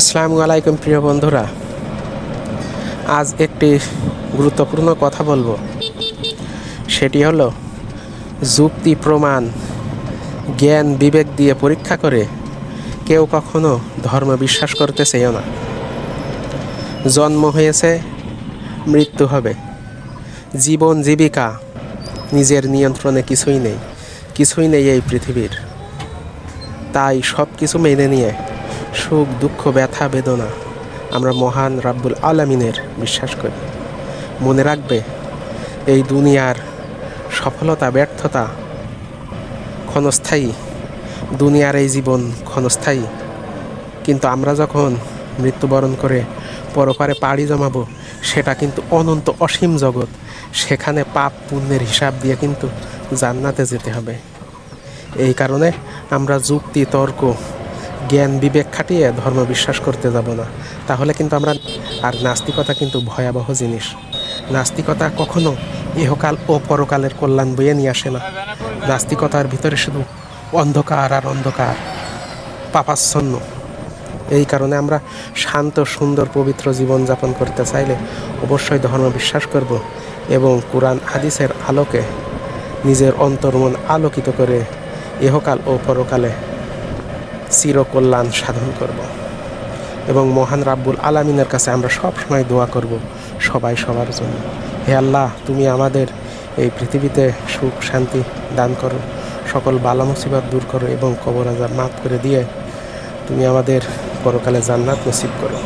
আসসালামু আলাইকুম প্রিয় বন্ধুরা। আজ একটি গুরুত্বপূর্ণ কথা বলব। সেটি হলো, যুক্তি, প্রমাণ, জ্ঞান, বিবেক দিয়ে পরীক্ষা করে কেউ কখনো ধর্ম বিশ্বাস করতে চেয়েও না। জন্ম হয়েছে, মৃত্যু হবে। জীবন জীবিকা নিজের নিয়ন্ত্রণে কিছুই নেই কিছুই নেই এই পৃথিবীর। তাই সব কিছু মেনে নিয়ে সুখ, দুঃখ, ব্যথা, বেদনা আমরা মহান রাব্বুল আলামিনের বিশ্বাস করি। মনে রাখবে, এই দুনিয়ার সফলতা, ব্যর্থতা ক্ষণস্থায়ী, দুনিয়ার এই জীবন ক্ষণস্থায়ী। কিন্তু আমরা যখন মৃত্যুবরণ করে পরপারে পাড়ি জমাবো, সেটা কিন্তু অনন্ত অসীম জগৎ। সেখানে পাপ পুণ্যের হিসাব দিয়ে কিন্তু জান্নাতে যেতে হবে। এই কারণে আমরা যুক্তি, তর্ক জ্ঞান বিবেক খাটিয়ে ধর্ম বিশ্বাস করতে যাব না। তাহলে কিন্তু আমরা আর নাস্তিকতা কিন্তু ভয়াবহ জিনিস। নাস্তিকতা কখনো ইহকাল ও পরকালের কল্যাণ বয়ে নিয়ে আসে না। নাস্তিকতার ভিতরে শুধু অন্ধকার আর অন্ধকার, পাপাচ্ছন্ন। এই কারণে আমরা শান্ত, সুন্দর, পবিত্র জীবন যাপন করতে চাইলে অবশ্যই ধর্ম বিশ্বাস করব এবং কোরআন হাদিসের আলোকে নিজের অন্তর্মন আলোকিত করে ইহকাল ও পরকালে চিরকল্যাণ সাধন করব। এবং মহান রাব্বুল আলামিনের কাছে আমরা সব সময় দোয়া করব সবাই সবার জন্য। হে আল্লাহ, তুমি আমাদের এই পৃথিবীতে সুখ, শান্তি দান করো, সকল বালা মুসিবত দূর করো এবং কবর আজাব মাফ করে দিয়ে তুমি আমাদের পরকালে জান্নাত নসিব করো।